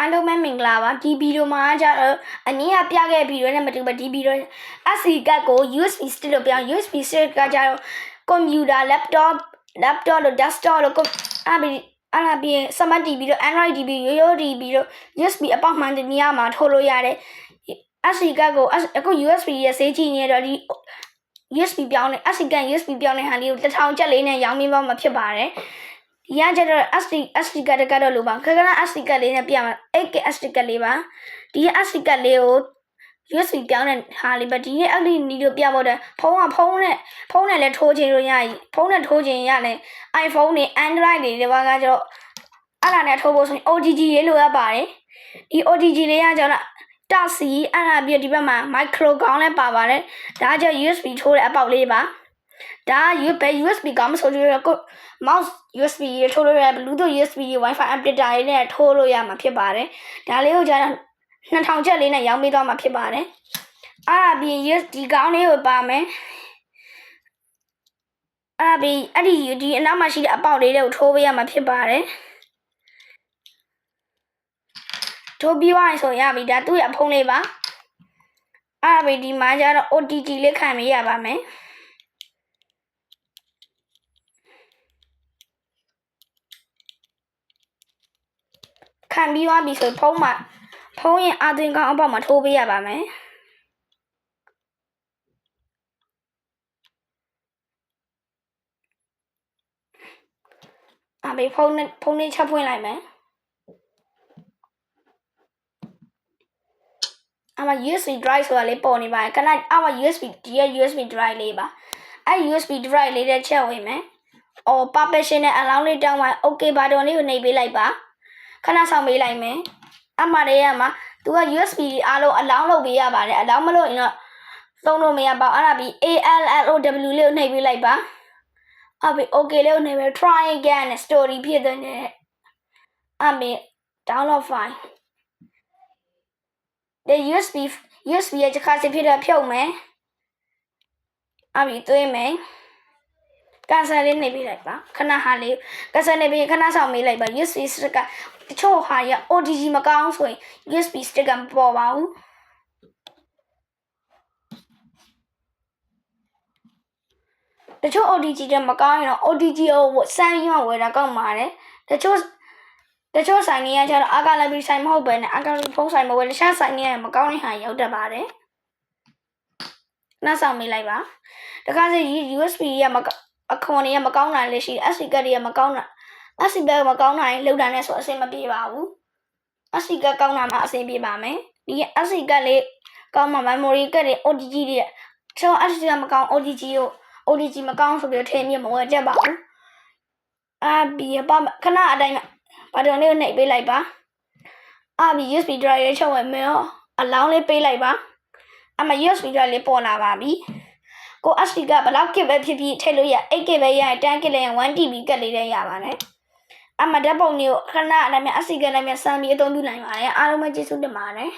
အားလုံးပဲမင်္ဂလာပါဒီဗီဒီယိုမှာကျတော့အနည်းကပြခဲ့ဗီဒီယိုနဲ့မတူပါဒီဗီဒီယို SD ကတ်ကို USB stick လို့ပြောင်း USB stick ကကျတော့ computer laptop laptop လို့ desktop လို့အဲ့ဒီအဲ့ဒါပြီးရင် smart TV လို့ Android TV ရိုးရိုး TV လို့ USB အပေါက်မှန်တဲ့နေရာမှာထိုးလို့ရတယ် SD ကတ်ကိုအခု USB ရဲ့ဈေးကြီးနေတော့ဒီ USB ပြောင်းနေ SD ကတ် USB ပြောင်းနေဟာလေးကိုတစ်ထောင်ကျပ်လေးနဲ့ရောင်းမိမှမဖြစ်ပါတယ် ဒီကကျတော့ SD SD ကတ်တက်ကတော့လို့ပါခက်ခဏ SD ကတ်လေးနဲ့ပြမှာ 8K SD ကတ်လေးပါဒီ SD ကတ်လေးကို USB ပြောင်းတဲ့ဟာလေးပဲဒီနေ့အဲ့ဒီနီလိုပြဖို့တဲ့ဖုန်းကဖုန်းနဲ့ဖုန်းနဲ့လည်းထိုးချင်လို့ရည်ဖုန်းနဲ့ထိုးချင်ရတယ် iPhone တွေ Android တွေဒီဘာကကျတော့အဲ့ဒါနဲ့ထိုးဖို့ဆိုရင် OTG လေးလိုရပါတယ်ဒီ OTG လေးကကျတော့တာစီအဲ့ဒါပြီးဒီဘက်မှာ micro ကောင်းလည်းပါပါတယ်ဒါကကျ USB ထိုးတဲ့အပေါက်လေးပါ ဒါ USB ကောင်းမဆိုလို့ရကို mouse USB ရေထိုးလို့ရ Bluetooth USB Wi-Fi amplifier တွေနဲ့ထိုးလို့ရမှာဖြစ်ပါတယ်ဒါလေးကိုကျတော့2000ကျပ်လေးနဲ့ရောင်းပေးသွားမှာဖြစ်ပါတယ်အဲ့ဒါပြီး USB ကောင်းလေးကိုပါမယ်အဲ့ဒါပြီးအဲ့ဒီဒီအနောက်မှာရှိတဲ့အပေါက်လေးတွေကိုထိုးပေးရမှာဖြစ်ပါတယ်ထိုးပြီးသွားရင်ဆိုရပြီဒါသူ့ရဲ့အဖုံးလေးပါအဲ့ဒါပြီးဒီမှာကျတော့ OTG လေးခံပေးရပါမယ် ခံပြီးသွားပြီဆိုဖုံးမှာဖုံးရင်အာသွင်ကောင်းအပေါက်မှာထိုးပေးရပါမယ်အမေဖုန်းနဲ့ဖုန်းလေးချက်ဖွင့်လိုက်မယ်အမ USB drive ဆိုတာလေးပေါ်နေပါတယ်ခဏအမ USB ဒီရဲ့ USB drive လေးပါအဲ USB drive လေးတဲ့ချက်ဝင်မယ်အော် permission နဲ့ allow လေးတောင်းပါ okay ဘာတော်လေးကိုနှိပ်ပေးလိုက်ပါ ခဏဆောင်ပေးလိုက်မယ်အမလေးရမှာ तू က USB အားလုံး allow လုပ်ပေးရပါတယ် allow မလုပ်ရင်တော့သုံးလို့မရပါဘူးအဲ့ဒါပြီး ALLOW လေးကိုနှိပ်ပေးလိုက်ပါအမေ okay လေးကိုနှိပ်ပေး try again နဲ့ story ဖြစ်တဲ့နဲ့အမေ download file ဒီ USB USB ရဲ့တစ်ခါစီဖြစ်တော့ဖြုတ်မယ်အမေသွင်းမယ် ကန်ဆယ်လေးနှိပ်ပေးလိုက်ပါခဏဟာလေးကန်ဆယ်နေပြီးခဏဆောင်မေးလိုက်ပါ USB stick ကတချို့ဟာရ OTG မကောင်းဆိုရင် USB stick ကမပေါ်ပါဘူးတချို့ OTG တွေမကောင်းရင်တော့ OTG ကိုစမ်းပြီးမှဝယ်တာကောက်ပါတယ်တချို့တချို့ဆိုင်တွေကကျတော့အာကာလဘီဆိုင်မဟုတ်ပဲနဲ့အာကာလဖုန်းဆိုင်မဝယ်တခြားဆိုင်တွေကမကောင်းတဲ့ဟာရောက်တတ်ပါတယ်နောက်ဆောင်မေးလိုက်ပါတခါစီ USB ရမကော အခွန်တွေကမကောင်းတာလည်းရှိတယ် SD ကတ်တွေကမကောင်းတာ SD ကတ်မကောင်းတာရင်လောက်တာနဲ့ဆိုအဆင်မပြေပါဘူး SD ကတ်ကောင်းတာမှအဆင်ပြေပါမယ်ဒီ SD ကတ်လေးကောင်းမှ memory ကတ်တွေ OTG တွေကျွန်တော် SD ကမကောင်း OTG ကို OTG မကောင်းဆိုပြီးတော့ထည့်မြမဝယ်ကြပါဘူးအာဘီပါခဏအတိုင်းဘာတော်လေးကိုနှိပ်ပေးလိုက်ပါအာဘီ USB drive လေးချုပ်ဝယ်မယ်အလောင်းလေးပေးလိုက်ပါအမ USB drive လေးပေါ်လာပါပြီ ကို SD ကဘလောက်ကစ်ပဲဖြစ်ဖြစ်ထည့်လို့ရ 8K ပဲရရင် 10K လည်းရ 1TB ကတ်လေးလည်းရပါတယ်အမဓာတ်ပုံတွေကိုခဏအတိုင်းများ SD ကလည်းများစမ်းပြီးအသုံးပြုနိုင်ပါတယ်အားလုံးပဲကျေးဇူးတင်ပါတယ်